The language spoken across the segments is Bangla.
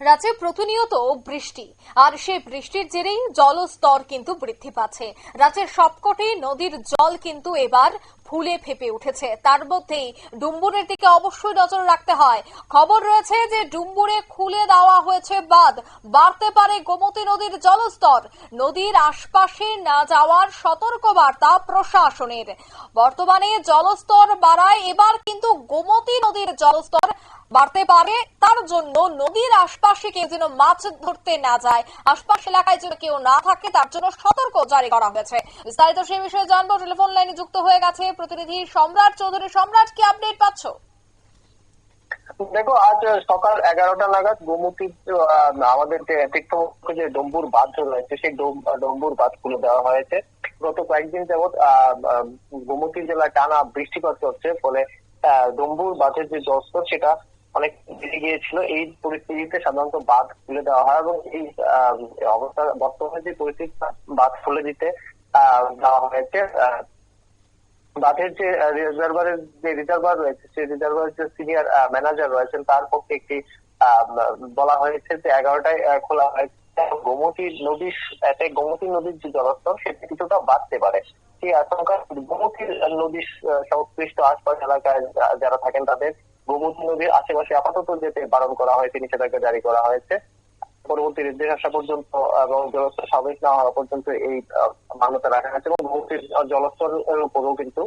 রাজ্যে প্রতিনিয়ত বৃষ্টি। আর সেই বৃষ্টির জেরেই জলস্তর কিন্তু বৃদ্ধি পাচ্ছে। রাজ্যের সবকটি নদীর জল কিন্তু এবার ফুলে ফেপে উঠেছে। তার মধ্যেই ডুম্বুরের দিকে অবশ্যই নজর রাখতে হয়। খবর রয়েছে যে ডুম্বুরে খুলে দেওয়া হয়েছে বাঁধ। বাড়তে পারে গোমতী নদীর জলস্তর। নদীর আশপাশে না যাওয়ার সতর্ক বার্তা প্রশাসনের। বর্তমানে জলস্তর বাড়ায়, এবার কিন্তু গোমতী নদীর জলস্তর বাড়তে পারে। তার জন্য নদীর আশপাশে কেউ যেন মাছ ধরতে না যায়, আশপাশ এলাকায় যেন কেউ না থাকে, তার জন্য সতর্ক জারি করা হয়েছে। বিস্তারিত সেই বিষয়ে জানব। টেলিফোন লাইনে যুক্ত হয়ে গেছে প্রতিনিধি সম্রাট চৌধুরী সম্রাট কি আপডেট পাচ্ছ? দেখো আজ সকাল এগারোটা নাগাদ গোমতী আমাদের যে তীর্থমুখে যে ডম্বুর বাঁধ রয়েছে সেই ডম্বুর বাঁধ খুলে দেওয়া হয়েছে। গত কয়েকদিন যাবৎ আহ, গোমতী জেলায় টানা বৃষ্টিপাত হচ্ছে ফলে ডম্বুর বাঁধের যে জলস্তর সেটা অনেক বেড়ে গিয়েছিল। এই পরিস্থিতিতে সাধারণত বাঁধ খুলে দেওয়া হয় এবং এই অবস্থা বর্তমানে যে পরিস্থিতি বাঁধ খুলে দিতে দেওয়া হয়েছে বাঁধের যে রিজার্ভারের যে রিজার্ভার রয়েছে, সেই রিজার্ভারের যে সিনিয়র ম্যানেজার রয়েছেন, তার পক্ষে একটি বলা হয়েছে যে এগারোটায় খোলা হয়েছে। গোমতী নদীর এতে গোমতী নদীর যে জলস্তর, সেটা কিছুটা বাড়তে পারে। সেই আশঙ্কা, গোমতী নদীর সংশ্লিষ্ট আশপাশ এলাকায় যারা থাকেন তাদের, গোমতী নদীর আশেপাশে আপাতত যেতে বারণ করা হয়েছে নিষেধাজ্ঞা জারি করা হয়েছে। পরবর্তী নির্দেশ আসা পর্যন্ত এবং জলস্তর স্বাভাবিক না হওয়া পর্যন্ত এই মান্যতা রাখা হয়েছে এবং গোমতীর জলস্তরের উপরেও কিন্তু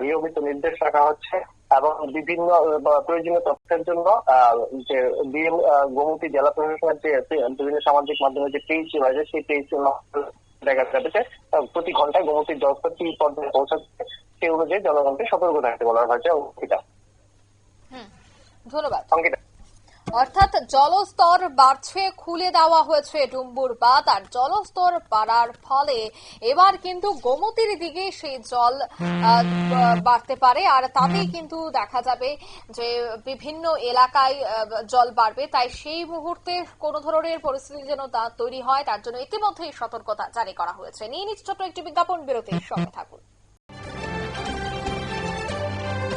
নিয়মিত নির্দেশ রাখা হচ্ছে এবং বিভিন্ন প্রয়োজনীয় তথ্যের জন্য যে ডিএম গোমতী জেলা প্রশাসনের যে বিভিন্ন সামাজিক মাধ্যমে যে পেজ রয়েছে সেই পেজ দেখা যাবে যে আহ, প্রতি ঘন্টায় গোমতীর জলস্তর কি পর্যায়ে পৌঁছাচ্ছে সেই অনুযায়ী জনগণকে সতর্ক থাকতে বলা হয়েছে অঙ্কিতা। ধন্যবাদ। অঙ্কিতা। অর্থাৎ জলস্তর বাড়ছে, খুলে দেওয়া হয়েছে ডুম্বুর বাঁধ আর জলস্তর বাড়ার ফলে এবার কিন্তু গোমতীর দিকে সেই জল বাড়তে পারে। আর তাতেই কিন্তু দেখা যাবে যে বিভিন্ন এলাকায় জল বাড়বে। তাই সেই মুহূর্তে কোন ধরনের পরিস্থিতি যেন তা তৈরি হয়, তার জন্য ইতিমধ্যেই সতর্কতা জারি করা হয়েছে। নিয়ে নিচ্ছে ছোট্ট একটি বিজ্ঞাপন, বিরতির সঙ্গে থাকুন।